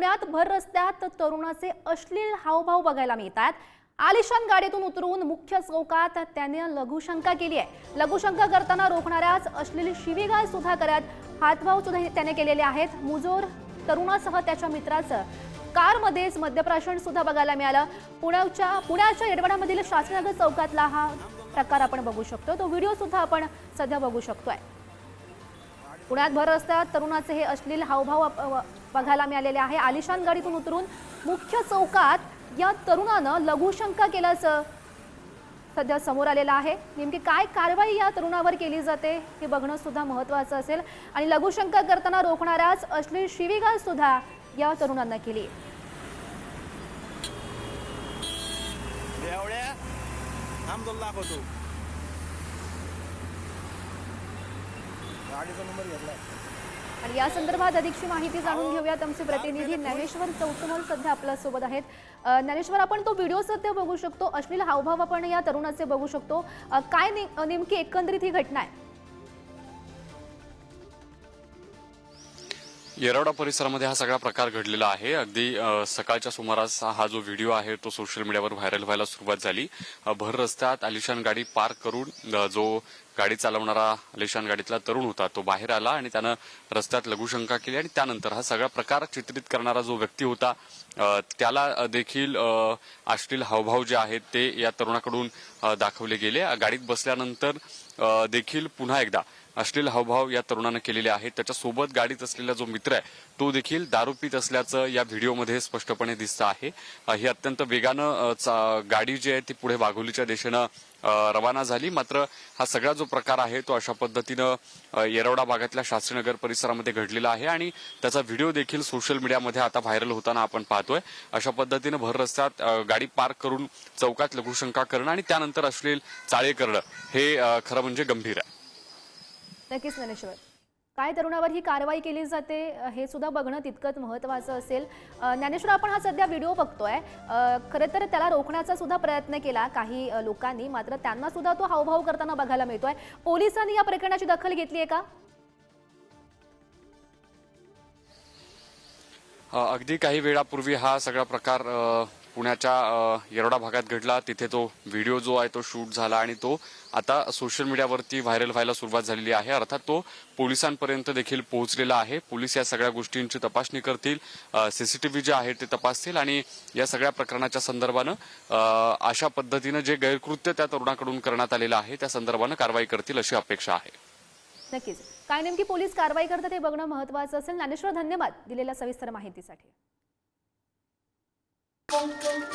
पुण्यात भर रस्त्यात तरुणाचे अश्लील हावभाव बघायला मिळतात. आलिशान गाडीतून उतरून मुख्य चौकात त्याने लघुशंका केली आहे. लघुशंका करताना रोखणाऱ्याच अश्लील शिवीगाळ सुद्धा करत हातभाव सुद्धा त्याने केलेले आहेत. मुजोर तरुणासह त्याच्या मित्राचं कारमध्येच मद्यप्राशन सुद्धा बघायला मिळालं. पुण्याच्या पुण्याच्या येडवाडामधील शास्त्रीनगर चौकातला हा प्रकार आपण बघू शकतो. तो व्हिडिओ सुद्धा आपण सध्या बघू शकतोय. पुण्यात भर रस्त्यात तरुणाचे हे अश्लील हावभाव बघायला मिळालेले आहे. आलिशान गाडीतून उतरून मुख्य चौकात या तरुणानं लघुशंका केल्याचं सध्या समोर आलेलं आहे. नेमकी काय कारवाई या तरुणावर केली जाते हे बघणं सुद्धा महत्त्वाचं असेल. आणि लघुशंका करताना रोखणाऱ्याच अश्लील शिवीगाळ सुद्धा या तरुणांना केली. एवढ्या दाखवतो गाडीचा नंबर घेतला आणि या संदर्भात अधिकची माहिती जाणून घेऊयात आमचे प्रतिनिधी ज्ञानेश्वर चौतमल सध्या आपल्यासोबत आहेत. ज्ञानेश्वर आपण तो व्हिडिओ सध्या बघू शकतो. अश्लील हावभाव आपण या तरुणाचे बघू शकतो. काय ने- नेमकी एकंदरीत ही घटना आहे? येरवडा परिसरामध्ये हा सगळा प्रकार घडलेला आहे. अगदी सकाळच्या सुमारास हा जो व्हिडिओ आहे तो सोशल मीडियावर व्हायरल व्हायला सुरुवात झाली. भर रस्त्यात आलिशान गाडी पार्क करून जो गाडी चालवणारा आलिशान गाडीतला तरुण होता तो बाहेर आला आणि त्यानं रस्त्यात लघुशंका केली आणि त्यानंतर हा सगळा प्रकार चित्रित करणारा जो व्यक्ती होता त्याला देखील अश्लील हावभाव जे आहेत ते या तरुणाकडून दाखवले गेले. गाडीत बसल्यानंतर देखील पुन्हा एकदा अश्लील हावभाव या तरुणानं केलेले आहेत. त्याच्यासोबत गाडीत असलेला जो मित्र आहे तो देखील दारू पित असल्याचं या व्हिडिओमध्ये स्पष्टपणे दिसतं आहे. ही अत्यंत वेगानं चा- गाडी जी आहे ती पुढे वाघोलीच्या दिशेनं रवाना झाली. मात्र हा सगळा जो प्रकार आहे तो अशा पद्धतीनं येरवडा भागातल्या शास्त्रीनगर परिसरामध्ये घडलेला आहे आणि त्याचा व्हिडिओ देखील सोशल मीडियामध्ये आता व्हायरल होताना आपण पाहतोय. अशा पद्धतीनं भर रस्त्यात गाडी पार्क करून चौकात लघुशंका करणं आणि त्यानंतर अश्लील चाळे करणं हे खरं म्हणजे गंभीर आहे. नक्कीच ज्ञानेश्वर काय तरुणावर ही कारवाई केली जाते हे सुद्धा बघणं तितकंच महत्त्वाचं असेल. ज्ञानेश्वर आपण हा सध्या व्हिडिओ बघतोय. खरं तर त्याला रोखण्याचा सुद्धा प्रयत्न केला काही लोकांनी मात्र त्यांना सुद्धा तो हावभाव करताना बघायला मिळतोय. पोलिसांनी या प्रकरणाची दखल घेतली आहे का? अगदी काही वेळापूर्वी हा सगळा प्रकार पुण्याच्या येरोडा भागात घडला. तिथे तो व्हिडिओ जो आहे तो शूट झाला आणि तो आता सोशल मीडियावरती व्हायरल व्हायला सुरुवात झालेली आहे. अर्थात तो पोलिसांपर्यंत देखील पोहोचलेला आहे. पोलीस या सगळ्या गोष्टींची तपासणी करतील. सीसीटीव्ही जे आहे ते तपासतील आणि या सगळ्या प्रकरणाच्या संदर्भानं अशा पद्धतीनं जे गैरकृत्य त्या तरुणाकडून करण्यात आलेलं आहे त्या संदर्भानं कारवाई करतील अशी अपेक्षा आहे. नक्कीच. काय नेमकी पोलीस कारवाई करतात हे बघणं महत्वाचं असेल. ज्ञानेश्वर धन्यवाद दिलेल्या सविस्तर माहितीसाठी. Boom, boom.